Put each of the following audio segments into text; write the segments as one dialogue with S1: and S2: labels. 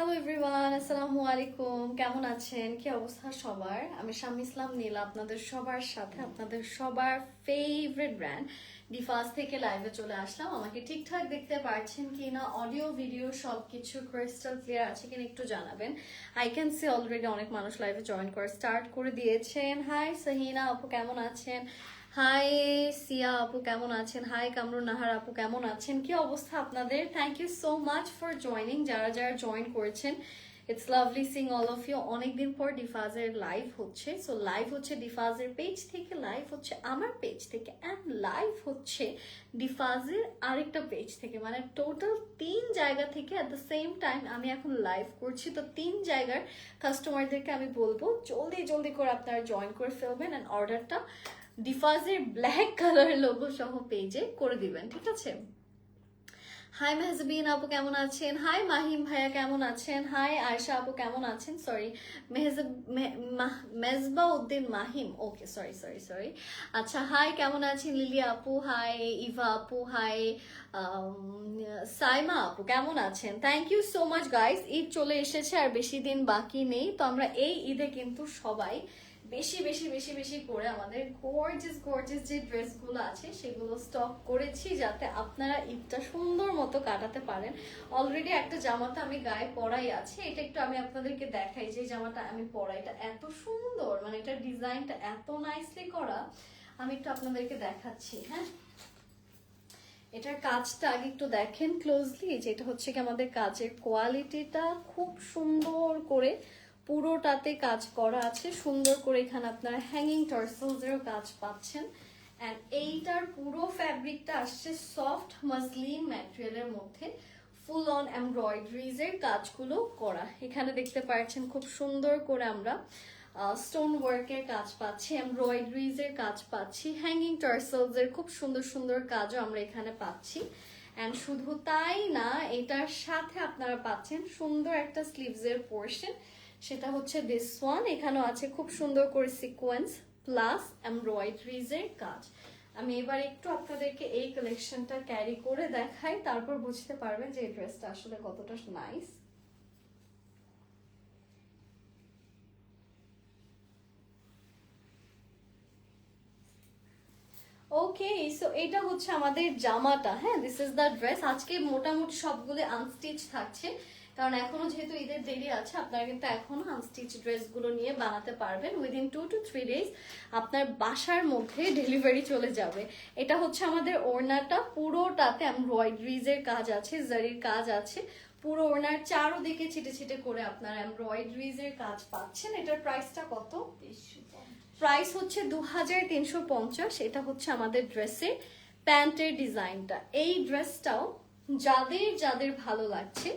S1: Everyone আসসালামু আলাইকুম কেমন আছেন? কি অবস্থা সবার? আমি শামি ইসলাম নীলা, আপনাদের সবার সাথে, আপনাদের সবার ফেভারিট ব্র্যান্ড ডিফাস থেকে লাইভে চলে আসলাম। আমাকে ঠিকঠাক দেখতে পারছেন কি না অডিও ভিডিও সবকিছু ক্রিস্টাল ক্লিয়ার আছে কিনা একটু জানাবেন। আই ক্যান সি অলরেডি অনেক মানুষ লাইভে জয়েন করে স্টার্ট করে দিয়েছেন। হাই সাহিনা আপু কেমন আছেন? হাই সিয়া আপু, কেমন আছেন? হাই কামরুন নাহার আপু, কেমন আছেন? কি অবস্থা আপনাদের? Thank you so much for joining যারা যারা জয়েন করেছেন it's lovely seeing all of you অনেকদিন পর ডিফাজের লাইভ হচ্ছে। সো লাইভ হচ্ছে ডিফাজের পেজ থেকে লাইভ হচ্ছে আমার পেজ থেকে অ্যান্ড লাইভ হচ্ছে ডিফাজের আরেকটা পেজ থেকে। মানে টোটাল তিন জায়গা থেকে অ্যাট দ্য সেম টাইম আমি এখন লাইভ করছি। তো তিন জায়গার কাস্টমারদেরকে আমি বলব, জলদি জলদি করে আপনারা জয়েন করে ফেলবেন অ্যান্ড অর্ডারটা ডিফাজের ব্ল্যাক কালারের লোগো সহ পেজে করে দিবেন, ঠিক আছে? হাই মেহজবিন আপু কেমন আছেন? হাই মাহিম ভাইয়া কেমন আছেন? হাই আয়শা আপু কেমন আছেন? Sorry Mehjab Mezbah Uddin Mahim okay sorry sorry sorry আচ্ছা হাই কেমন আছেন লিলি আপু? হাই ইভা আপু হাই সাইমা আপু, কেমন আছেন? Thank you so much guys Eid চলে এসেছে আর বেশি দিন বাকি নেই, তো আমরা এই ঈদে কিন্তু সবাই বেশি বেশি বেশি বেশি করে আমাদের গর্জেস গর্জেস যে ড্রেসগুলো আছে সেগুলো স্টক করেছি যাতে আপনারা ঈদটা সুন্দর মতো কাটাতে পারেন। অলরেডি একটা জামাটা আমি গায়ে পরাই আছে, এটা একটু আমি আপনাদেরকে দেখাই যে জামাটা আমি পরাই। এটা এত সুন্দর মানে এটা ডিজাইনটা এত নাইসলি করা, আমি একটু আপনাদেরকে দেখাচ্ছি হ্যাঁ? এটার কাজটা আগে একটু দেখেন ক্লোজলি যেটা হচ্ছে কি আমাদের কাজের কোয়ালিটিটা খুব সুন্দর করে পুরোটাতে কাজ করা আছে। সুন্দর করে এখানে আপনারা হ্যাঙ্গিং টার্সেলসেরও কাজ পাচ্ছেন। অ্যান্ড এইটার পুরো ফ্যাব্রিকটা আসছে সফট মাসলিন ম্যাটেরিয়ালের মধ্যে। ফুল অন এমব্রয়ডারিজ এর কাজগুলো করা। এখানে দেখতে পাচ্ছেন খুব সুন্দর করে আমরা স্টোন ওয়ার্কের কাজ পাচ্ছি এমব্রয়ডারিজ এর কাজ পাচ্ছি হ্যাঙ্গিং টার্সেলস এর খুব সুন্দর সুন্দর কাজও আমরা এখানে পাচ্ছি। অ্যান্ড শুধু তাই না, এটার সাথে আপনারা পাচ্ছেন সুন্দর একটা স্লিভস এর পোর্শন সেটা হচ্ছে দিস ওয়ান এখানেও আছে খুব সুন্দর করে সিকোয়েন্স প্লাস এমব্রয়ডারিজ এর কাজ। আমি এবার একটু আপনাদেরকে এই কালেকশনটা ক্যারি করে দেখাই, তারপর বুঝতে পারবেন যে এই ড্রেসটা আসলে কতটা নাইস ওকে সো এটা হচ্ছে আমাদের জামাটা হ্যাঁ দিস ইজ দ্য ড্রেস আজকে মোটামুটি সবগুলো আনস্টিচ থাকছে। কারণ এখনও যেহেতু ঈদের দেরি আছে আপনারা কিন্তু এখনও আনস্টিচ ড্রেসগুলো নিয়ে বানাতে পারবেন within two two three days আপনার বাসার মধ্যে ডেলিভারি চলে যাবে। এটা হচ্ছে আমাদের ওড়নাটা পুরোটাতে এমব্রয়ডারিজের কাজ আছে জারির কাজ আছে। পুরো ওড়নার চারোদিকে ছিটে ছিটে করে আপনার এমব্রয়ডারিজের কাজ পাচ্ছেন। এটার প্রাইসটা কত? প্রাইস হচ্ছে দু হাজার তিনশো পঞ্চাশ। এটা হচ্ছে আমাদের ড্রেসের প্যান্টের ডিজাইনটা এই ড্রেসটাও যাদের যাদের ভালো লাগছে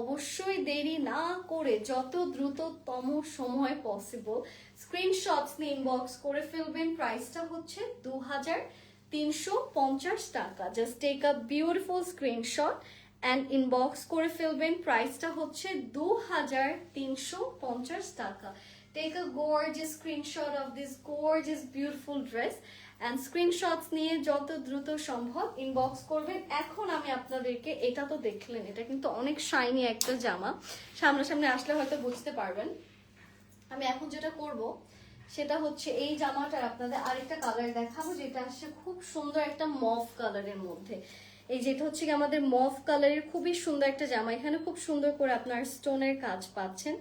S1: অবশ্যই দেরি না করে যত দ্রুততম সময় পসিবল স্ক্রিনশটস নিয়ে ইনবক্স করে ফেলবেন। প্রাইসটা হচ্ছে দু হাজার তিনশো পঞ্চাশ টাকা। Just take a beautiful screenshot and inbox করে ফেলবেন। প্রাইসটা হচ্ছে দু হাজার তিনশো পঞ্চাশ টাকা। Take a gorgeous screenshot of this gorgeous beautiful dress and screenshots নিয়ে যত দ্রুত সম্ভব ইনবক্স করবেন। এখন আমি আপনাদেরকে এটা তো দেখলেন, এটা কিন্তু অনেক শাইনি একটা জামা। সামনাসামনি আসলে হয়তো বুঝতে পারবেন। আমি এখন যেটা করব, সেটা হচ্ছে এই জামাটার আপনাদের আরেকটা কালার দেখাবো, যেটা আসছে খুব সুন্দর একটা মফ কালারের মধ্যে। এই যেটা হচ্ছে আমাদের মফ কালারের খুবই সুন্দর একটা জামা। এখানে খুব সুন্দর করে আপনার স্টোনের কাজ পাচ্ছেন।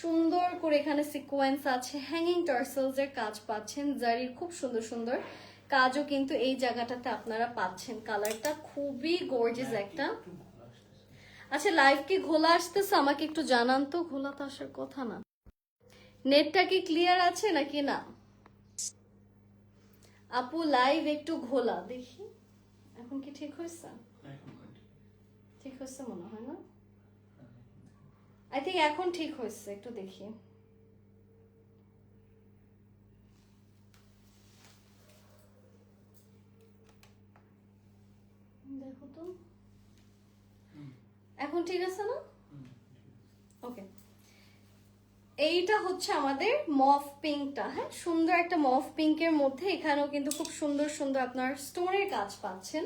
S1: সুন্দর করে এখানে সিকোয়েন্স আছে হ্যাঙ্গিং টার্সেলস এর কাজ পাচ্ছেন জারির খুব সুন্দর সুন্দর কাজও কিন্তু এই জায়গাটাতে আপনারা পাচ্ছেন। কালারটা খুবই গর্জিয়াস একটা। আচ্ছা লাইভ কি ঘোলা আসতেছে? আমাকে একটু জানান তো ঘোলা তো আসার কথা না। নেটটা কি ক্লিয়ার আছে নাকি না? আপু লাইভ একটু ঘোলা দেখি। এখন কি ঠিক হয়েছে? ঠিক হয়েছে মনে হয় না? আই থিঙ্ক এখন ঠিক হয়েছে একটু দেখি। দেখো তো। এখন ঠিক আছে না? ওকে এইটা হচ্ছে আমাদের মফ পিঙ্কটা হ্যাঁ? সুন্দর একটা মফ পিঙ্কের মধ্যে এখানেও কিন্তু খুব সুন্দর সুন্দর আপনার স্টোনের কাজ পাচ্ছেন।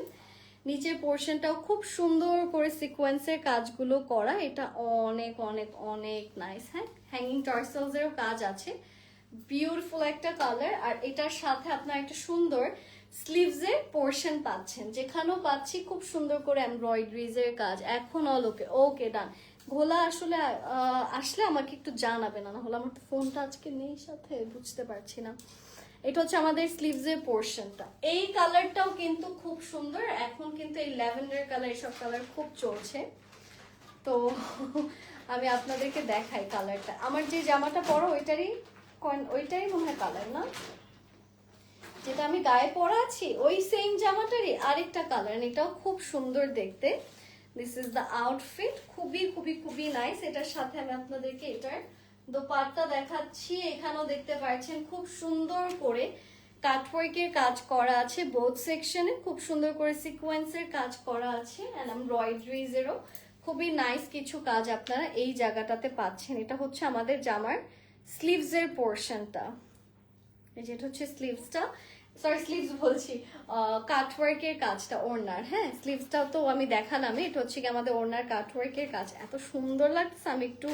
S1: নিচের পোর্শনটাও খুব সুন্দর করে সিকোয়েন্সের কাজগুলো করা। এটা অনেক অনেক অনেক নাইস হ্যাঁ? হ্যাঙ্গিং টার্সেলসেরও কাজ আছে। বিউটিফুল একটা কালার আর এটার সাথে আপনার একটা সুন্দর স্লিভসের পোর্শন পাচ্ছেন। যেখানেও পাচ্ছি খুব সুন্দর করে এমব্রয়ডারিজের কাজ। এখন অল ওকে ওকে ডান ঘোলা আসলে আসলে আমাকে একটু জানাবে না হলে আমার তো ফোনটা আজকে নেই সাথে, বুঝতে পারছি না। এটা হচ্ছে আমাদের স্লিভসের পোর্শনটা এই কালারটাও কিন্তু খুব সুন্দর, এখন কিন্তু এই ল্যাভেন্ডার কালার এসব কালার খুব চলছে। তো আমি আপনাদেরকে দেখাই কালারটা আমার যে জামাটা পরো, ওইটারই ওইটারই মনে হয় কালার না? যেটা আমি গায়ে পরা আছি, ওই সেম জামাটারই আরেকটা কালার এটাও খুব সুন্দর দেখতে। দিস ইজ দ্য আউটফিট খুবই খুবই খুবই নাইস এটার সাথে আমি আপনাদেরকে এটার দোপাট্টা দেখাচ্ছি, এখানেও দেখতে পাচ্ছেন, খুব সুন্দর করে কাটওয়ার্কের কাজ করা আছে বোথ সেকশনে খুব সুন্দর করে সিকোয়েন্সের কাজ করা আছে অ্যান্ড এমব্রয়ডারিজেরও খুবই নাইস কিছু কাজ আপনারা এই জায়গাটাতে পাচ্ছেন। এটা হচ্ছে আমাদের জামার স্লিভসের পোর্শনটা যেটা হচ্ছে স্লিভসটা সরি স্লিভস বলছি। কাটওয়ার্কের কাজটা, ওড়নার। হ্যাঁ স্লিভসটাও তো আমি দেখালামই। এটা হচ্ছে কি আমাদের ওড়নার কাটওয়ার্কের কাজ। এত সুন্দর লাগছে আমি একটু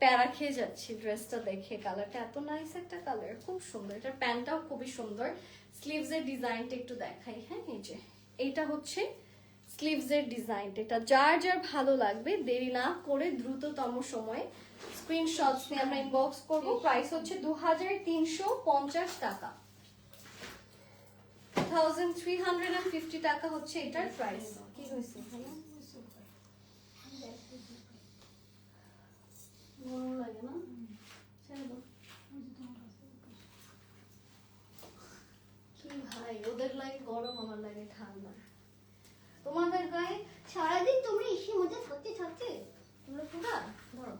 S1: প্যারা খেয়ে যাচ্ছি ড্রেসটা দেখে। কালারটা এত নাইস একটা কালার খুব সুন্দর। এটার প্যান্টটাও খুবই সুন্দর। স্লিভসের ডিজাইনটা একটু দেখাই হ্যাঁ এই যে। এইটা হচ্ছে স্লিভসের ডিজাইনটা এটা যার যার ভালো লাগবে দেরি না করে দ্রুততম সময়ে স্ক্রিনশটস নিয়ে আমরা ইনবক্স করব। প্রাইস হচ্ছে দু হাজার তিনশো পঞ্চাশ টাকা। Thousand three hundred and fifty taka হচ্ছে এটার প্রাইস কি হয়েছে গরম লাগে না ছেড়ে দাও। কি ভাই ওদের লাগে গরম আমার লাগে ঠান্ডা তোমাদের গায়ে
S2: সারাদিন তোমরা এসির মধ্যে থাকতে থাকতে
S1: তোমরা পুরা ধরো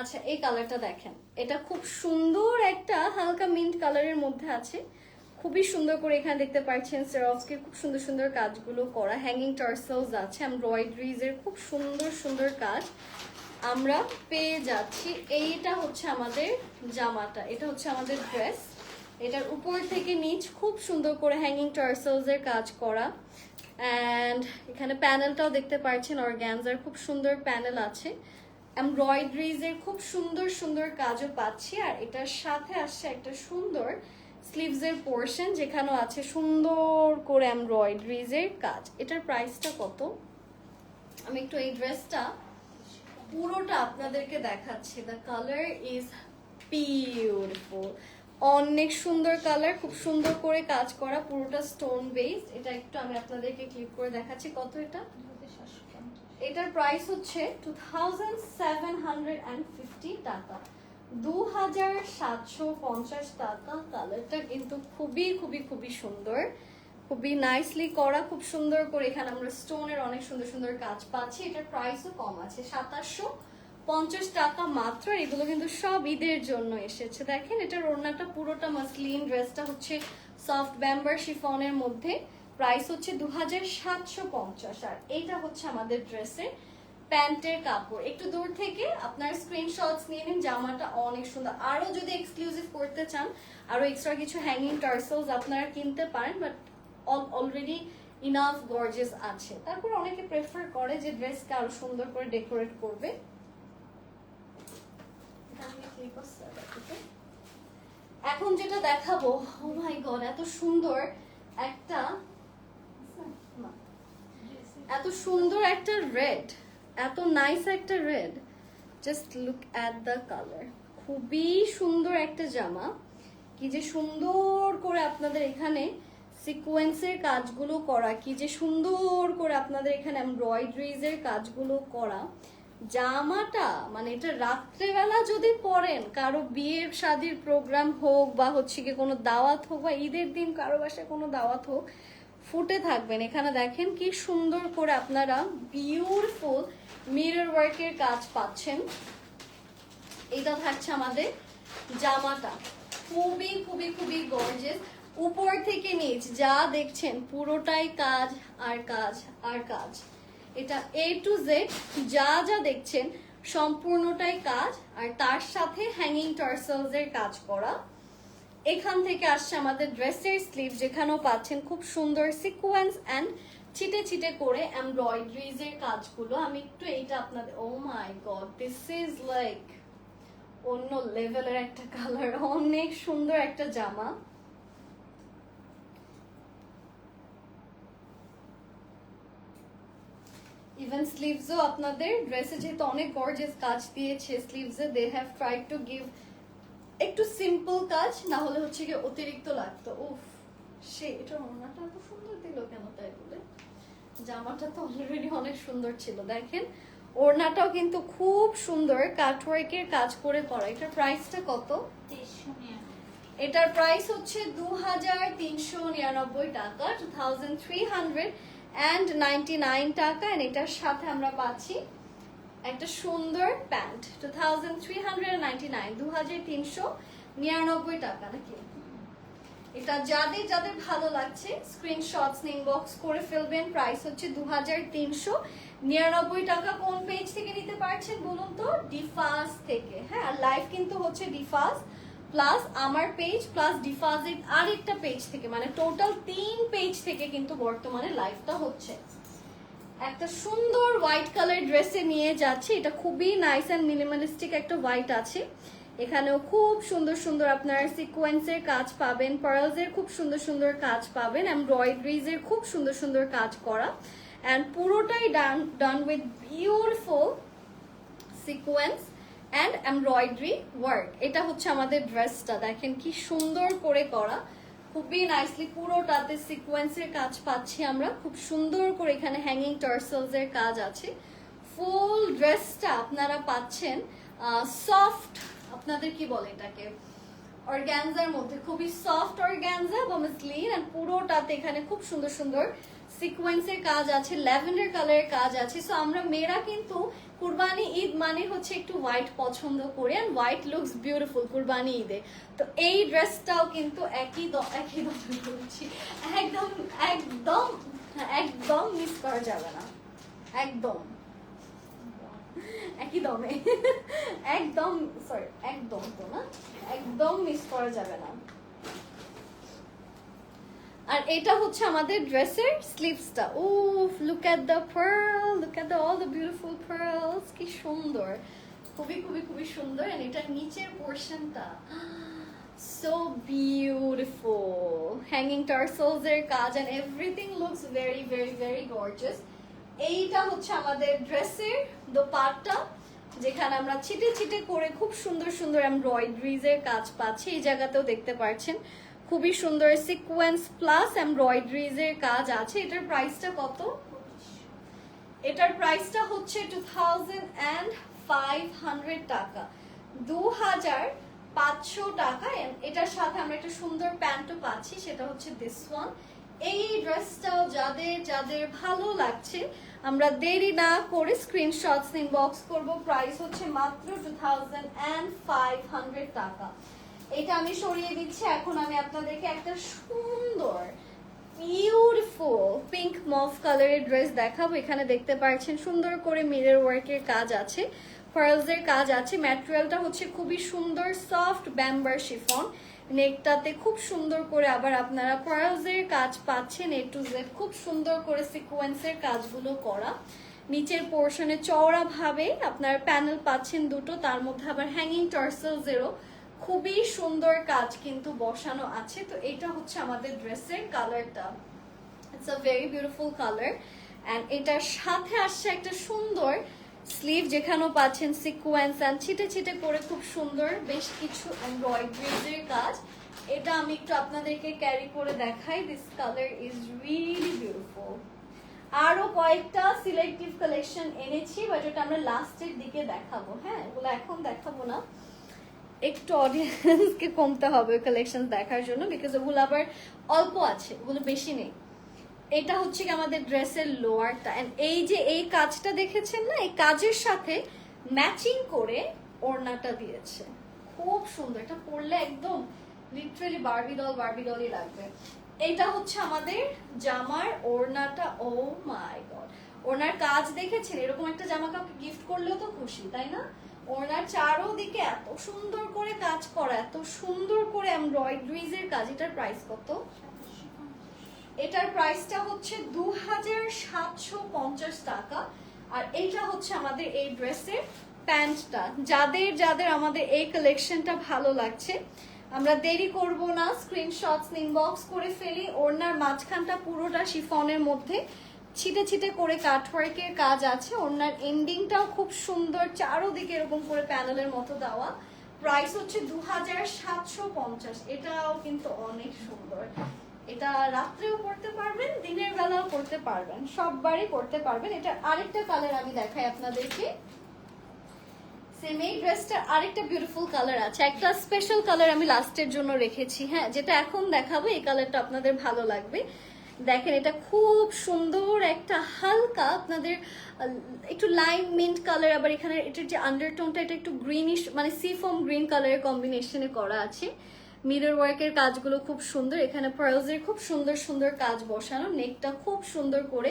S1: আচ্ছা এই কালারটা দেখেন। এটা খুব সুন্দর একটা হালকা মিন্ট কালারের মধ্যে আছে। খুবই সুন্দর করে এখানে দেখতে পাচ্ছেন সেরফসকে খুব সুন্দর সুন্দর কাজগুলো করা। হ্যাঙ্গিং টার্সেলস আছে এমব্রয়ডারিজ এর খুব সুন্দর সুন্দর কাজ। আমরা পেয়ে যাচ্ছি। এইটা হচ্ছে আমাদের জামাটা, এটা হচ্ছে আমাদের ড্রেস এটার উপর থেকে নিচ খুব সুন্দর করে হ্যাঙ্গিং টার্সেলস এর কাজ করা। অ্যান্ড এখানে প্যানেলটাও দেখতে পাচ্ছেন অর্গ্যানজার খুব সুন্দর প্যানেল আছে। এমব্রয়ডারিজ এর খুব সুন্দর সুন্দর কাজও পাচ্ছি। আর এটার সাথে আসছে একটা সুন্দর স্লিভস এর পোর্শন যেখানেও আছে সুন্দর করে এমব্রয়ডারিজ এর কাজ। এটার প্রাইসটা কত? আমি একটু এই ড্রেসটা পুরোটা আপনাদেরকে দেখাচ্ছি। দ্য কালার ইজ বিউটিফুল অনেক সুন্দর কালার খুব সুন্দর করে কাজ করা পুরোটা স্টোন বেসড এটা একটু আমি আপনাদেরকে ক্লিক করে দেখাচ্ছি। কত এটা? এটার প্রাইস হচ্ছে টু টাকা। দু হাজার সাতশো পঞ্চাশ টাকা। কালারটা কিন্তু খুবই খুবই খুবই সুন্দর। খুবই নাইসলি করা, খুব সুন্দর করে এখানে আমরা স্টোনের অনেক সুন্দর সুন্দর কাজ পাচ্ছি। এটার প্রাইসও কম আছে, সাতাশশো পঞ্চাশ টাকা মাত্র। এগুলো কিন্তু সব ঈদের জন্য এসেছে। দেখেন, এটার ওড়নাটা পুরোটা মাসলিন ড্রেসটা হচ্ছে সফট ব্যাম্বার শিফনের মধ্যে। প্রাইস হচ্ছে দু হাজার সাতশো পঞ্চাশ। আর এইটা হচ্ছে আমাদের ড্রেসের প্যান্টের কাপড়। একটু দূর থেকে আপনার স্ক্রিনশটস নিয়ে নিন, জামাটা অনেক সুন্দর। আরও যদি এক্সক্লুসিভ করতে চান আরও এক্সট্রা কিছু হ্যাঙ্গিং টার্সেলস আপনারা কিনতে পারেন বাট অলরেডি ইনাফ গর্জেস আছে। তারপর অনেকে প্রেফার করে যে ড্রেসকে আরও সুন্দর করে ডেকোরেট করবে। এখন যেটা দেখাবো ও মাই গড এত সুন্দর একটা, এত সুন্দর একটা রেড এত নাইস একটা red just look at the colour খুবই সুন্দর একটা জামা। কি যে সুন্দর করে আপনাদের এখানে সিকোয়েন্সের কাজগুলো করা কি যে সুন্দর করে আপনাদের এখানে এমব্রয়ডারিজ এর কাজগুলো করা। জামাটা মানে এটা রাত্রেবেলা যদি পরেন, কারও বিয়ের শাদির প্রোগ্রাম হোক বা হচ্ছে কি কোনো দাওয়াত হোক বা ঈদের দিন কারও বাসায় কোনো দাওয়াত হোক, ফুটে থাকবেন। এখানে দেখেন কি সুন্দর করে আপনারা বিউটিফুল মিরর ওয়ার্কের কাজ পাচ্ছেন। এটা থাকছে আমাদের জামাটা। খুবই খুবই খুবই গর্জেস উপর থেকে নিচ, যা দেখছেন, পুরোটাই কাজ আর কাজ আর কাজ। এটা এ টু জেড যা যা দেখছেন, সম্পূর্ণটাই কাজ আর তার সাথে হ্যাঙ্গিং টার্সেলস এর কাজ করা। এখান থেকে আসছে আমাদের ড্রেসের স্লিভ যেখানেও পাচ্ছেন খুব সুন্দর সিকোয়েন্স অ্যান্ড ছিটে ছিটে করে এমব্রয়ডারিজ এর কাজগুলো। আমি একটু এইটা আপনাদের ও my God this is like অন্য লেভেলের একটা কালার অনেক সুন্দর একটা জামা। ইভেন স্লিভসও আপনাদের ড্রেসে যেহেতু অনেক গর্জিয়াস কাজ দিয়েছে স্লিভসে they have tried to give একটু সিম্পল কাজ না হলে হচ্ছে কি অতিরিক্ত লাগতো। উফ সে এটা ওনাটা এত সুন্দর দিল কেন তাই বলে? জামাটা তো অলরেডি অনেক সুন্দর ছিল দেখেন। ওড়নাটাও কিন্তু খুব সুন্দর কাটওয়ার্কের কাজ করে করা। এটার প্রাইসটা কত? এটার প্রাইস হচ্ছে দু হাজার তিনশো নিরানব্বই টাকা two thousand three hundred and ninety nine taka and এটার সাথে আমরা পাচ্ছি একটা সুন্দর pant two thousand three hundred ninety nine দু হাজার তিনশো নিরানব্বই টাকা নাকি এটা যাদের যাদের ভালো লাগছে স্ক্রিনশটস ইনবক্স করে ফেলবেন প্রাইস হচ্ছে দু হাজার তিনশো নিরানব্বই টাকা কোন পেজ থেকে নিতে পারছেন বলুন তো ডিফাস থেকে হ্যাঁ লাইভ কিন্তু হচ্ছে ডিফাস প্লাস আমার পেজ প্লাস ডিফাজের আরেকটা পেজ থেকে মানে টোটাল তিন পেজ থেকে কিন্তু বর্তমানে লাইভটা হচ্ছে। একটা সুন্দর হোয়াইট কালার ড্রেসে নিয়ে যাচ্ছে। এটা খুবই নাইস অ্যান্ড মিনিমালিস্টিক একটা হোয়াইট আছে। এখানেও খুব সুন্দর সুন্দর আপনার সিকোয়েন্সের কাজ পাবেন পার্লসের খুব সুন্দর সুন্দর কাজ পাবেন এমব্রয়ডারিজের খুব সুন্দর সুন্দর কাজ করা। অ্যান্ড পুরোটাই done done with beautiful sequence and embroidery work এটা হচ্ছে আমাদের ড্রেসটা দেখেন কি সুন্দর করে করা। খুবই নাইসলি পুরোটাতে সিকোয়েন্সের কাজ পাচ্ছি আমরা। খুব সুন্দর করে এখানে হ্যাঙ্গিং টার্সেলস এর কাজ আছে। ফুল ড্রেসটা আপনারা পাচ্ছেন সফট আপনাদের কি বলে এটাকে? অর্গ্যানজার মধ্যে। খুবই সফট অর্গ্যানজা বা মসলিন আর পুরোটাতে এখানে খুব সুন্দর সুন্দর সিকোয়েন্সের কাজ আছে ল্যাভেন্ডার কালারের কাজ আছে। সো আমরা মেয়েরা কিন্তু কুরবানি ঈদ মানে হচ্ছে একটু হোয়াইট পছন্দ করি অ্যান্ড হোয়াইট লুকস বিউটিফুল কুরবানি ঈদে। তো এই ড্রেসটাও কিন্তু একই একই বলছি। একদম একদম একদম মিস করা যাবে না। একদম। একই দমে। একদম সরি একদম তো না, একদম মিস করা যাবে না। আর এটা হচ্ছে আমাদের ড্রেসের স্লিভসটা ও look at the pearl look at the all the beautiful pearls কি সুন্দর। খুবই খুবই খুবই সুন্দর। এন্ড এটার নিচের পোর্শনটা সো বিউটিফুল হ্যাঙ্গিং টার্সেলস এর কাজ and everything looks very very very gorgeous এইটা হচ্ছে আমাদের ড্রেসের দোপাট্টা, যেখানে আমরা ছিটে ছিটে করে খুব সুন্দর সুন্দর এমব্রয়ডারিজ এর কাজ পাচ্ছি। এই জায়গাতেও দেখতে পাচ্ছেন খুবই সুন্দর সিকোয়েন্স প্লাস এমব্রয়ডারিজ এর কাজ আছে। এটার প্রাইসটা কত? এটার প্রাইসটা হচ্ছে two thousand and five hundred taka. দু হাজার পাঁচশো টাকা এটার সাথে আমরা একটা সুন্দর প্যান্টও পাচ্ছি, সেটা হচ্ছে দিস ওয়ান এই ড্রেসটাও যাদের যাদের ভালো লাগছে, আমরা দেরি না করে স্ক্রিনশটস ইনবক্স করব। প্রাইস হচ্ছে মাত্র two thousand and five hundred taka. এটা আমি সরিয়ে দিচ্ছি। এখন আমি আপনাদেরকে একটা সুন্দর বিউটিফুল পিঙ্ক মফ কালারের ড্রেস দেখাবো। এখানে দেখতে পাচ্ছেন, সুন্দর করে মিরর ওয়ার্কের কাজ আছে ফার্লসের কাজ আছে। ম্যাটেরিয়ালটা হচ্ছে খুবই সুন্দর সফট ব্যাম্বার শিফন নেকটাতে খুব সুন্দর করে আবার আপনারা ফার্লসের কাজ পাচ্ছেন এ টু জেড খুব সুন্দর করে সিকোয়েন্সের কাজগুলো করা। নিচের পোর্শনে চওড়া ভাবে আপনার প্যানেল পাচ্ছেন দুটো, তার মধ্যে আবার হ্যাঙ্গিং টার্সেলসেরও খুবই সুন্দর কাজ কিন্তু বসানো আছে। তো এটা হচ্ছে আমাদের ড্রেসের কালারটা it's a very beautiful colour and এটার সাথে আসছে একটা সুন্দর স্লিভ যেখানেও পাচ্ছেন সিকোয়েন্স অ্যান্ড ছিটে ছিটে করে খুব সুন্দর বেশ কিছু এমব্রয়ডারিজের কাজ। এটা আমি একটু আপনাদেরকে ক্যারি করে দেখাই। This colour is really beautiful আরও কয়েকটা সিলেক্টিভ কালেকশন এনেছি বাট ওটা আমরা লাস্টের দিকে দেখাবো। হ্যাঁ ওগুলো এখন দেখাবো না। একটু অডিয়েন্সকে কমতে হবে কালেকশন দেখার জন্য বিকজ ওগুলো আবার অল্প আছে ওগুলো বেশি নেই। এটা হচ্ছে কি আমাদের ড্রেসের লোয়ারটা এই যে এই কাজটা দেখেছেন না? এই কাজের সাথে ম্যাচিং করে ওড়নাটা দিয়েছে। খুব সুন্দর। এটা পরলে একদম লিটারালি বারবি ডল বারবি ডলই লাগবে। এটা হচ্ছে আমাদের জামার ওড়নাটা। ও মাই গড ওড়নার কাজ দেখেছেন? এরকম একটা জামা কাউকে গিফট করলেও তো খুশি, তাই না? ওনার চারোদিকে এত সুন্দর করে কাজ করা, এত সুন্দর করে এমব্রয়ডারিজ এর কাজ। এটার প্রাইস কত? এটার প্রাইসটা হচ্ছে দু হাজার সাতশো পঞ্চাশ টাকা। আর এইটা হচ্ছে আমাদের এই ড্রেসের প্যান্টটা। যাদের যাদের আমাদের এই কালেকশনটা ভালো লাগছে, আমরা দেরি করব না। স্ক্রিনশটস ইনবক্স করে ফেলি। ওড়নার মাঝখানটা পুরোটা শিফনের মধ্যে। ছিটে ছিটে করে কাটওয়ার্কের কাজ আছে। ওড়নার এন্ডিংটাও খুব সুন্দর। চারোদিকে এরকম করে প্যানেলের মতো দেওয়া। প্রাইস হচ্ছে দু হাজার সাতশো পঞ্চাশ। এটাও কিন্তু অনেক সুন্দর। এটা রাত্রেও পড়তে পারবেন, দিনের বেলাও পড়তে পারবেন, সববারই পড়তে পারবেন। এটা আরেকটা কালার আমি দেখাই আপনাদেরকে। সেম এই ড্রেসটার আরেকটা বিউটিফুল কালার আছে। একটা স্পেশাল কালার আমি লাস্টের জন্য রেখেছি হ্যাঁ যেটা এখন এই কালারটা আপনাদের ভালো লাগবে। দেখেন, এটা খুব সুন্দর একটা হালকা আপনাদের একটু মিন্ট কালার আবার এখানে এটার যে আন্ডারটোনটা এটা একটু গ্রিনিশ মানে সি গ্রিন কালারের কম্বিনেশনে করা আছে। মিরর ওয়ার্কের কাজগুলো খুব সুন্দর। এখানে পার্লসের খুব সুন্দর সুন্দর কাজ বসানো নেকটা খুব সুন্দর করে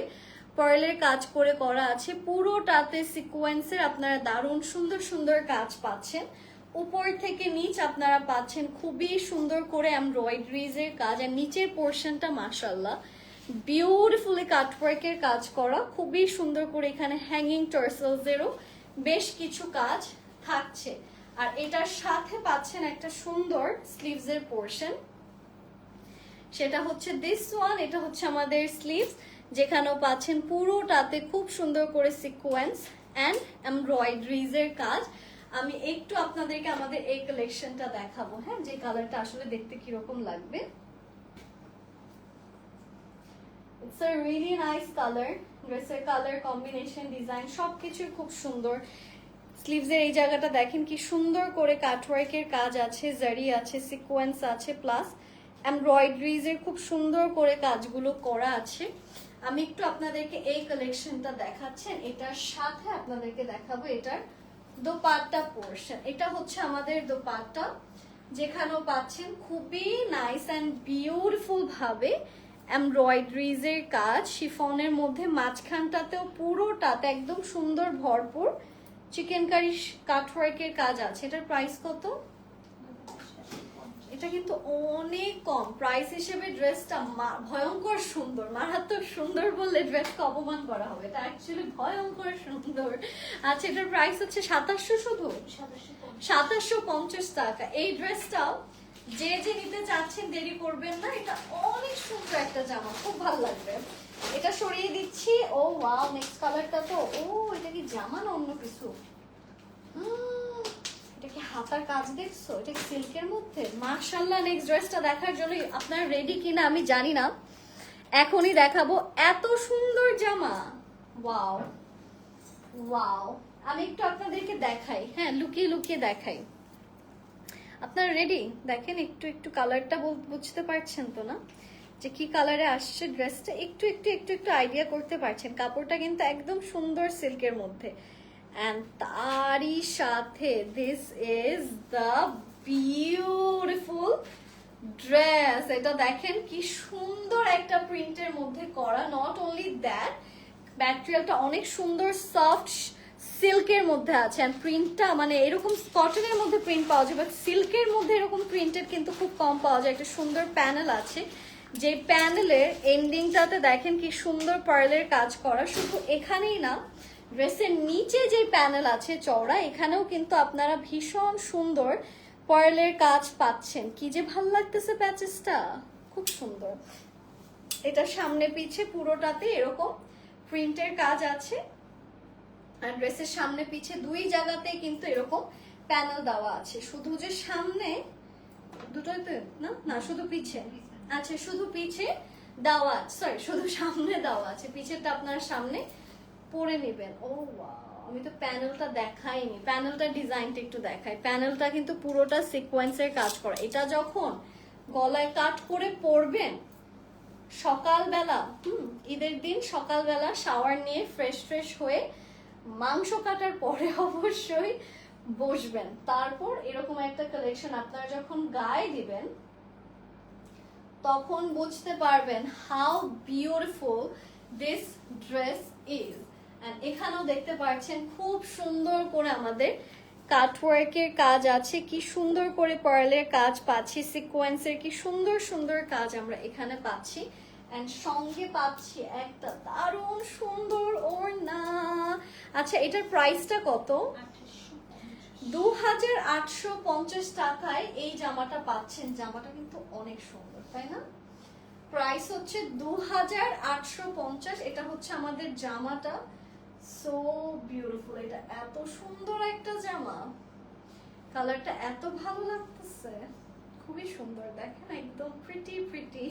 S1: পার্লের কাজ করে করা আছে। পুরোটাতে সিকোয়েন্সের আপনারা দারুণ সুন্দর সুন্দর কাজ পাচ্ছেন। উপর থেকে নিচ আপনারা পাচ্ছেন খুবই সুন্দর করে এমব্রয়ডারিজের কাজ আর নিচের পোর্শনটা মাসাল্লাহ বিউটিফুলি কাটওয়ার্কের কাজ করা, খুবই সুন্দর করে এখানে হ্যাঙ্গিং টার্সেলসেরও বেশ কিছু কাজ থাকছে। আর এটার সাথে পাচ্ছেন একটা সুন্দর স্লিভসের পোর্শন সেটা হচ্ছে দিস ওয়ান এটা হচ্ছে আমাদের স্লিভস যেখানেও পাচ্ছেন পুরোটাতে খুব সুন্দর করে সিকোয়েন্স অ্যান্ড এমব্রয়ডারিজ এর কাজ। আমি একটু আপনাদেরকে আমাদের এই কালেকশনটা দেখাবো হ্যাঁ? যে কালারটা আসলে দেখতে কীরকম লাগবে। It's a really nice colour ড্রেসের কালার কম্বিনেশন ডিজাইন সবকিছুই খুব সুন্দর। স্লিভসের এই জায়গাটা দেখেন কি সুন্দর করে কাটওয়ার্কের কাজ আছে, জারি আছে সিকোয়েন্স আছে প্লাস এমব্রয়ডারিজ এর খুব সুন্দর করে কাজগুলো করা আছে। আমি একটু আপনাদেরকে এই কালেকশনটা দেখাচ্ছেন এটার সাথে আপনাদেরকে দেখাবো এটার দোপাট্টা পোর্শন এটা হচ্ছে আমাদের দোপাট্টা, যেখানেও পাচ্ছেন খুবই নাইস অ্যান্ড বিউটিফুল ভাবে কাজ। শিফনের মধ্যে মাঝখানটাতেও পুরোটাতে একদম সুন্দর ভরপুর চিকেন কারি কাটওয়ার্কের কাজ আছে। এটার প্রাইস কত? এটা কিন্তু অনেক কম। প্রাইস হিসেবে ড্রেসটা ভয়ঙ্কর সুন্দর। মারাত্মক সুন্দর বললে ড্রেসকে অপমান করা হবে। এটা অ্যাকচুয়ালি ভয়ঙ্কর সুন্দর। আচ্ছা এটার প্রাইস হচ্ছে সাতাশশো শুধু? সাতাশশো পঞ্চাশ টাকা। এই ড্রেসটাও যে যে নিতে চাচ্ছেন, দেরি করবেন না। এটা অনেক সুন্দর একটা জামা, খুব ভালো লাগবে। এটা সরিয়ে দিচ্ছি। ও ওয়াও নেক্সট কালারটা তো। ও, এটা কি জামা না অন্য কিছু? এটা কি হাতার কাজ দেখছ? এটা সিল্কের মধ্যে? মার্শাল্লাহ নেক্সট ড্রেসটা দেখার জন্য আপনার রেডি কিনা আমি জানি না। এখনই দেখাবো। এত সুন্দর জামা। ওয়াও ওয়াও আমি একটু আপনাদেরকে দেখাই। হ্যাঁ লুকিয়ে লুকিয়ে দেখাই। আপনারা রেডি দেখেন, একটু একটু কালারটা বুঝতে পারছেন তো না? যে কি কালারে আসছে ড্রেসটা একটু একটু একটু একটু আইডিয়া করতে পারছেন। কাপড়টা কিন্তু একদম সুন্দর সিল্কের মধ্যে। অ্যান্ড তারই সাথে this is the beautiful dress এটা দেখেন, কি সুন্দর একটা প্রিন্টের মধ্যে করা। নট অনলি দ্যাট ম্যাটেরিয়ালটা অনেক সুন্দর সফট সিল্কের মধ্যে আছে অ্যান্ড প্রিন্টটা মানে এরকম কটনের মধ্যে প্রিন্ট পাওয়া যায় বাট সিল্কের মধ্যে এরকম প্রিন্টেড কিন্তু খুব কম পাওয়া যায়। একটা সুন্দর প্যানেল আছে, যে প্যানেলের এন্ডিংটাতে দেখেন কি সুন্দর পার্লের কাজ করা। শুধু এখানেই না ড্রেসের নিচে যে প্যানেল আছে চওড়া, এখানেও কিন্তু আপনারা ভীষণ সুন্দর পার্লের কাজ পাচ্ছেন। কি যে ভালো লাগতেছে প্যাচেসটা! খুব সুন্দর। এটা সামনে পিছে পুরোটাতে এরকম প্রিন্টের কাজ আছে। আর ড্রেসের সামনে পিছে দুই জায়গাতে কিন্তু এরকম প্যানেল দেওয়া আছে। শুধু যে সামনে, দুটোই তো, না? না, শুধু পিছে। আচ্ছা শুধু পিছে দেওয়া সরি শুধু সামনে দেওয়া আছে। পিছেরটা আপনার সামনে পরে নেবেন। ও আমি তো প্যানেলটা দেখাইনি। প্যানেলটা ডিজাইনটা একটু দেখাই। প্যানেলটা কিন্তু পুরোটা সিকোয়েন্সের কাজ করা। এটা যখন গলায় কাট করে পরবেন, সকালবেলা, হুম, ঈদের দিন সকালবেলা শাওয়ার নিয়ে ফ্রেশ ফ্রেশ হয়ে মাংস কাটার পরে অবশ্যই বসবেন। তারপর এরকম একটা কালেকশন আপনারা যখন গায়ে দিবেন, তখন বুঝতে পারবেন how beautiful this dress is এখানেও দেখতে পাচ্ছেন খুব সুন্দর করে আমাদের কাটওয়ার্কের কাজ আছে, কি সুন্দর করে পার্লের কাজ পাচ্ছি সিকোয়েন্সের কি সুন্দর সুন্দর কাজ আমরা এখানে পাচ্ছি। এন্ড সঙ্গে পাচ্ছি একটা দারুণ সুন্দর ওড়না। আচ্ছা এটার প্রাইসটা কত? দু হাজার আটশো পঞ্চাশ টাকায় এই জামাটা পাচ্ছেন। জামাটা কিন্তু অনেক সুন্দর, তাই না? প্রাইস হচ্ছে দু হাজার আটশো পঞ্চাশ। এটা হচ্ছে আমাদের জামাটা। সো বিউটিফুল এটা এত সুন্দর একটা জামা। কালারটা এত ভালো লাগতেছে। খুবই সুন্দর, দেখেন? একদম প্রিটি প্রিটি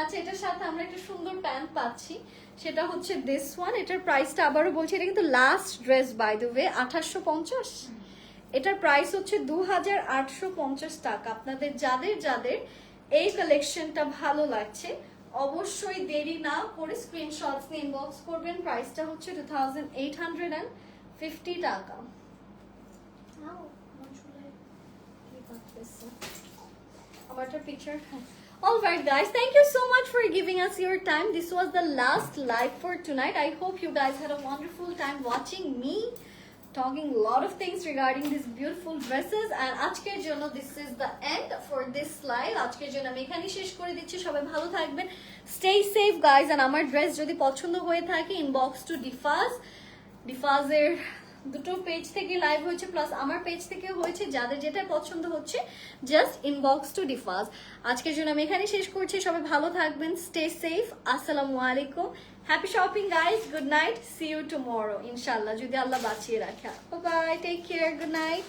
S1: আচ্ছা এটার সাথে আমরা একটা সুন্দর প্যান্ট পাচ্ছি। সেটা হচ্ছে দিস ওয়ান এটার প্রাইসটা আবারও বলছি, এটা কিন্তু last dress by the way আঠাশশো পঞ্চাশ। এটার প্রাইস হচ্ছে দু হাজার আটশো পঞ্চাশ টাকা। আপনাদের যাদের যাদের এই কালেকশনটা ভালো লাগছে, অবশ্যই দেরি না করে স্ক্রিনশটস নিয়ে ইনবক্স করবেন। প্রাইসটা হচ্ছে two thousand eight hundred and fifty taka. about your picture. Alright guys, thank you so much for giving us your time. This was the last live for tonight. I hope you guys had a wonderful time watching me talking a lot of things regarding these beautiful dresses and আজকের জন্য this is the end for this live আজকের জন্য আমি এখানেই শেষ করে দিচ্ছি সবাই ভালো থাকবেন stay safe guys and আমার ড্রেস যদি পছন্দ হয়ে থাকে ইনবক্স টু ডিফাজ ডিফাজের দুটো পেজ থেকে লাইভ হয়েছে প্লাস আমার পেজ থেকে হয়েছে, যাদের যেটা পছন্দ হচ্ছে জাস্ট ইনবক্স টু ডিফাস আজকের জন্য আমি এখানে শেষ করছি, সবাই ভালো থাকবেন স্টে সেফ আসসালামু আলাইকুম happy shopping guys good night see you tomorrow ইনশাল্লাহ যদি আল্লাহ বাঁচিয়ে রাখে। Bye take care good night